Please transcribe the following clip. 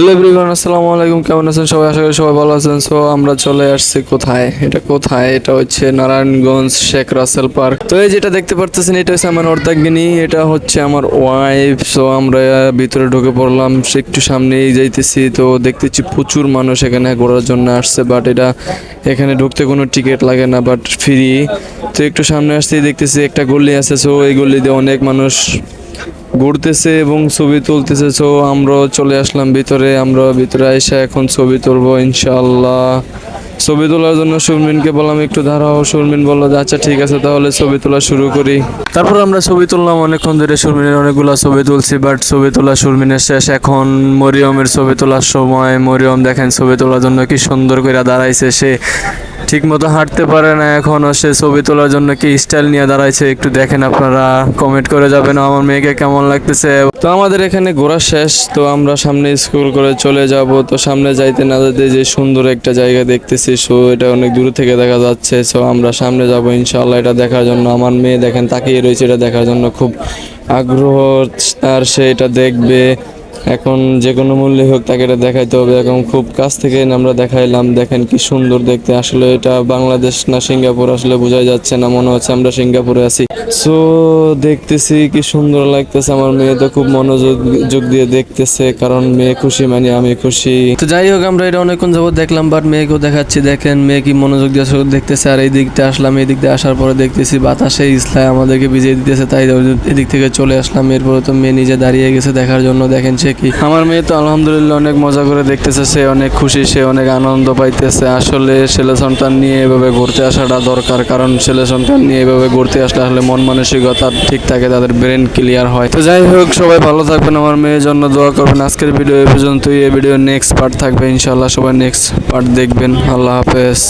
Hello everyone আসসালামু আলাইকুম, কেমন আছেন সবাই? আশা করি সবাই ভালো আছেন। সো আমরা চলে আসছি কোথায়? এটা কোথায়? এটা হচ্ছে নারায়ণগঞ্জ শেখ রাসেল পার্ক। তো এই যেটা দেখতে পারতেছেন, এটা হচ্ছে আমার অর্ধাঙ্গিনী এটা হচ্ছে আমার ওয়াইফ সো আমরা ভিতরে ঢুকে পড়লাম, একটু সামনেই যাইতেছি। তো দেখতেছি প্রচুর মানুষ এখানে ঘোরার জন্য আসছে বাট এটা এখানে ঢুকতে কোনো টিকিট লাগে না বাট ফ্রি তো একটু সামনে আসতেই দেখতেছি একটা গলি আছে। সো এই গলিতে অনেক মানুষ ঘুরতেছে এবং ছবি তুলতেছে সো আমরাও চলে আসলাম ভিতরে, আমরা ভিতরে এসে এখন ছবি তুলবো ইনশাল্লাহ ছবি তোলার জন্য সুরমিনকে বললাম, একটু দাঁড়াও সুরমিন বলল আচ্ছা ঠিক আছে, তাহলে ছবি তোলা শুরু করি। তারপর আমরা ছবি তুললাম, অনেকক্ষণ ধরে সুরমিনের অনেকগুলো ছবি তুলছি বাট ছবি তোলা সুরমিনের শেষ। এখন মরিয়মের ছবি তোলার সময়, মরিয়ম দেখেন ছবি তোলার জন্য কি সুন্দর করে দাঁড়াইছে সে। ঠিক মতো হাঁটতে পারে না এখনও সে ছবি তোলার জন্য কি স্টাইল নিয়ে দাঁড়াইছে একটু দেখেন আপনারা। কমেন্ট করে যাবেন আমার মেয়েকে কেমন লাগতেছে। তো আমাদের এখানে ঘোরা শেষ। তো আমরা সামনে স্কুল করে চলে যাব। তো সামনে যাইতে না যেতে যে সুন্দর একটা জায়গা দেখতেছি সো এটা অনেক দূর থেকে দেখা যাচ্ছে। সো আমরা সামনে যাব ইনশাআল্লাহ এটা দেখার জন্য। আমার মেয়ে দেখেন তাকিয়ে রয়েছে, এটা দেখার জন্য খুব আগ্রহ। আর সে এটা দেখবে। এখন যে কোনো মূল্যে হোক তাকে এটা দেখাইতে হবে। এখন খুব কাছ থেকে আমরা দেখাইলাম, দেখেন কি সুন্দর দেখতে। আসলে এটা বাংলাদেশ না সিঙ্গাপুর আসলে বোঝাই যাচ্ছে না, মনে হচ্ছে আমরা সিঙ্গাপুরে আছি। সো দেখতেছি কি সুন্দর লাগতেছে। আমার মেয়ে তো খুব মনোযোগ, যোগ দিয়ে দেখতেছে, কারণ মেয়ে খুশি মানে আমি খুশি। তো যাই হোক, আমরা এটা অনেকক্ষণ যাবত দেখলাম বাট মেয়েকেও দেখাচ্ছি। দেখেন, মেয়ে কি মনোযোগ দিয়ে দেখতেছে। আর এই দিকটা আসলাম, এই দিক দিয়ে আসার পরে দেখতেছি বাতাসে ইসলাম আমাদেরকে ভিজিয়ে দিতেছে। তাই এদিক থেকে চলে আসলাম। এরপরে তো মেয়ে নিজে দাঁড়িয়ে গেছে দেখার জন্য। দেখেন সে কি আমার মেয়ে তো আলহামদুলিল্লাহ অনেক মজা করে দেখতেছে, সে অনেক খুশি, সে অনেক আনন্দ পাইতেছে। আসলে ছেলে সন্তান নিয়ে এভাবে ঘুরতে আসাটা দরকার, কারণ ছেলে সন্তান নিয়ে এভাবে ঘুরতে আসলে আসলে মন মানসিকতা ঠিক থাকে, তাদের ব্রেন ক্লিয়ার হয়। তো যাই হোক, সবাই ভালো থাকবেন, আমার মেয়ের জন্য দোয়া করবেন। আজকের ভিডিও এ পর্যন্তই, এই ভিডিও নেক্সট পার্ট থাকবে ইনশাল্লাহ সবাই নেক্সট পার্ট দেখবেন। আল্লাহ হাফেজ।